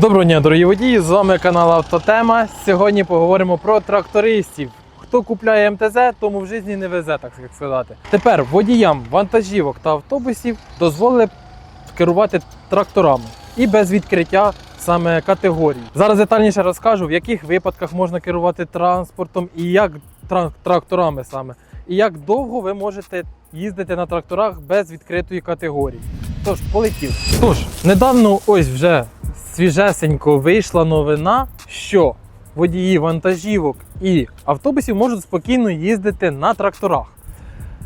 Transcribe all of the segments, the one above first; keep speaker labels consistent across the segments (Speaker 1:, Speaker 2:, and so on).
Speaker 1: Доброго дня, дорогі водії! З вами канал Автотема. Сьогодні поговоримо про трактористів. Хто купляє МТЗ, тому в житті не везе, так сказати. Тепер водіям вантажівок та автобусів дозволили керувати тракторами і без відкриття саме категорій. Зараз детальніше розкажу, в яких випадках можна керувати транспортом і як тракторами саме, і як довго ви можете їздити на тракторах без відкритої категорії. Тож, полетів. Тож, недавно ось вже свіжесенько вийшла новина, що водії вантажівок і автобусів можуть спокійно їздити на тракторах.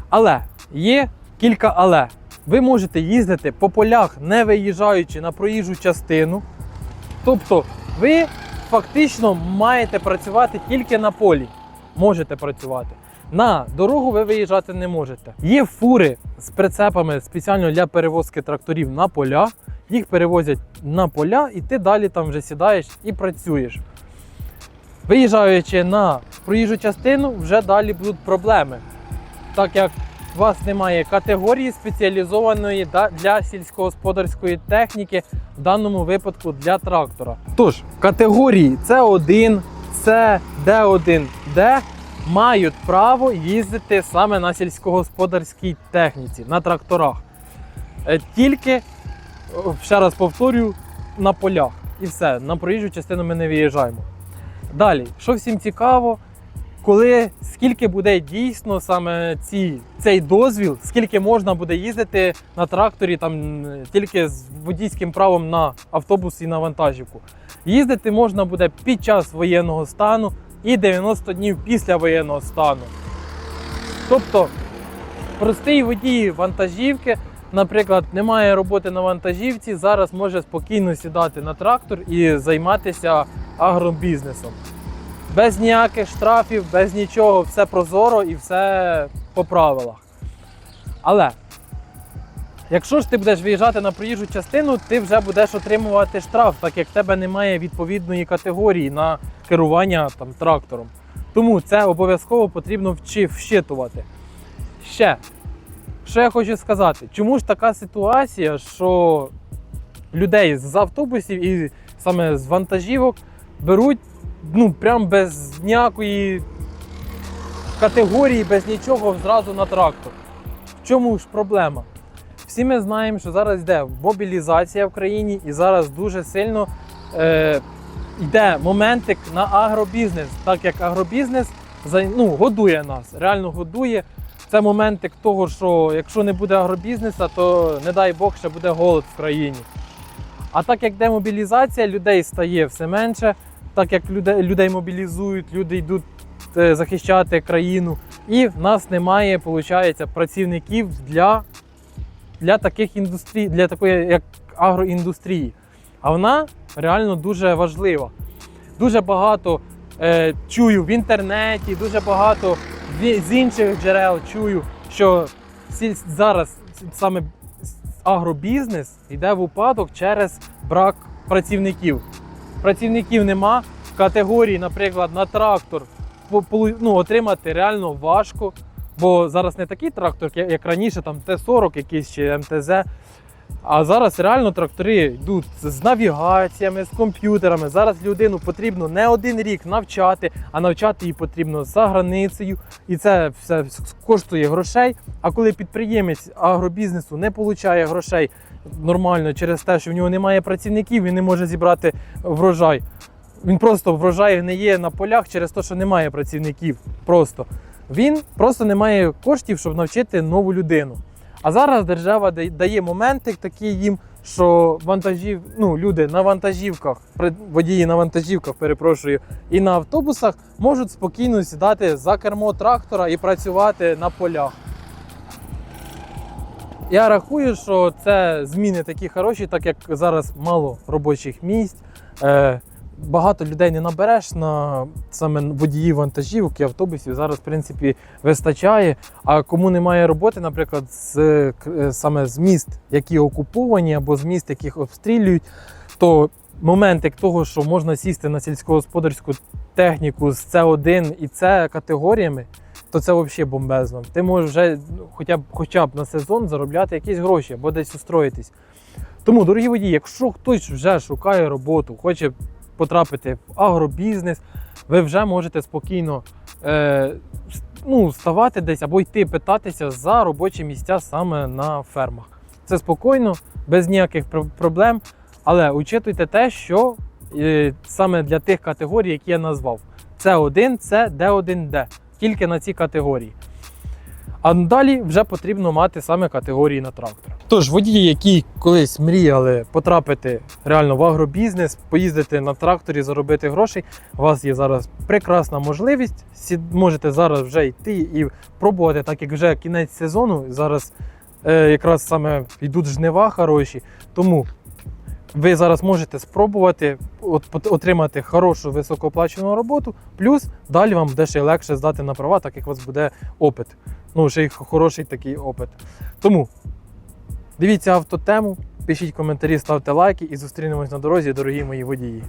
Speaker 1: Але є кілька але. Ви можете їздити по полях, не виїжджаючи на проїжджу частину. Тобто ви фактично маєте працювати тільки на полі. Можете працювати. На дорогу ви виїжджати не можете. Є фури з прицепами спеціально для перевозки тракторів на поля. Їх перевозять на поля, і ти далі там вже сідаєш і працюєш. Виїжджаючи на проїжджу частину, вже далі будуть проблеми. Так як у вас немає категорії спеціалізованої для сільськогосподарської техніки, в даному випадку для трактора. Тож, категорії С1, С, Д1, Д мають право їздити саме на сільськогосподарській техніці, на тракторах. Е, Тільки, ще раз повторюю, на полях. І все, на проїжджу частину ми не виїжджаємо. Далі, що всім цікаво, коли скільки буде дійсно саме ці, цей дозвіл, скільки можна буде їздити на тракторі там тільки з водійським правом на автобус і на вантажівку. Їздити можна буде під час воєнного стану і 90 днів після воєнного стану. Тобто, простий водій вантажівки, наприклад, немає роботи на вантажівці, зараз може спокійно сідати на трактор і займатися агробізнесом. Без ніяких штрафів, без нічого, все прозоро і все по правилах. Але якщо ж ти будеш виїжджати на проїжджу частину, ти вже будеш отримувати штраф, так як в тебе немає відповідної категорії на керування там, трактором. Тому це обов'язково потрібно вчи, вщитувати. Ще, що я хочу сказати, чому ж така ситуація, що людей з автобусів і саме з вантажівок беруть ну, прям без ніякої категорії, без нічого зразу на трактор. В чому ж проблема? Всі ми знаємо, що зараз йде мобілізація в країні, і зараз дуже сильно е, йде моментик на агробізнес, так як агробізнес ну, годує нас, реально годує. Це моментик того, що якщо не буде агробізнесу, то не дай Бог ще буде голод в країні. А так як демобілізація, людей стає все менше, так як людей, людей мобілізують, люди йдуть е, захищати країну, і в нас немає, виходить, працівників для, для таких індустрій, для такої як агроіндустрії. А вона реально дуже важлива. Дуже багато е, чую в інтернеті, дуже багато з інших джерел чую, що зараз саме агробізнес йде в упадок через брак працівників. Працівників нема. В категорії, наприклад, на трактор ну, отримати реально важко. Бо зараз не такий трактор, як раніше, там Т-40 якийсь чи МТЗ. А зараз реально трактори йдуть з навігаціями, з комп'ютерами. Зараз людину потрібно не один рік навчати, а навчати її потрібно за границею. І це все коштує грошей. А коли підприємець агробізнесу не отримує грошей нормально через те, що в нього немає працівників, він не може зібрати врожай. Він просто врожай не є на полях через те, що немає працівників. Просто він просто не має коштів, щоб навчити нову людину. А зараз держава дає моментик такий їм, що вантажів, ну, люди на вантажівках, водії на вантажівках, перепрошую, і на автобусах можуть спокійно сідати за кермо трактора і працювати на полях. Я рахую, що це зміни такі хороші, так як зараз мало робочих місць. Е, багато людей не набереш на саме водіїв вантажівок автобусів. Зараз, в принципі, вистачає. А кому немає роботи, наприклад, з, е, саме з міст, які окуповані, або з міст, яких обстрілюють, то моментик того, що можна сісти на сільськогосподарську техніку з С1 і С категоріями, то це взагалі бомбезно. Ти можеш вже ну, хоча б, хоча б на сезон заробляти якісь гроші або десь устроїтись. Тому, дорогі водії, якщо хтось вже шукає роботу, хоче потрапити в агробізнес, ви вже можете спокійно е, ну, ставати десь або йти питатися за робочі місця саме на фермах. Це спокійно, без ніяких проблем. Але учитуйте те, що е, саме для тих категорій, які я назвав: С1, С, Д1, Д. Тільки на ці категорії. А далі вже потрібно мати саме категорії на трактор. Тож водії, які колись мріяли потрапити реально в агробізнес, поїздити на тракторі, заробити грошей, у вас є зараз прекрасна можливість. Можете зараз вже йти і пробувати, так як вже кінець сезону. Зараз е, якраз саме йдуть жнива хороші. Тому ви зараз можете спробувати отримати хорошу високооплачену роботу, плюс далі вам буде ще легше здати на права, так як у вас буде опит. Ну, ще їх хороший такий опит. Тому дивіться автотему, пишіть коментарі, ставте лайки і зустрінемось на дорозі, дорогі мої водії.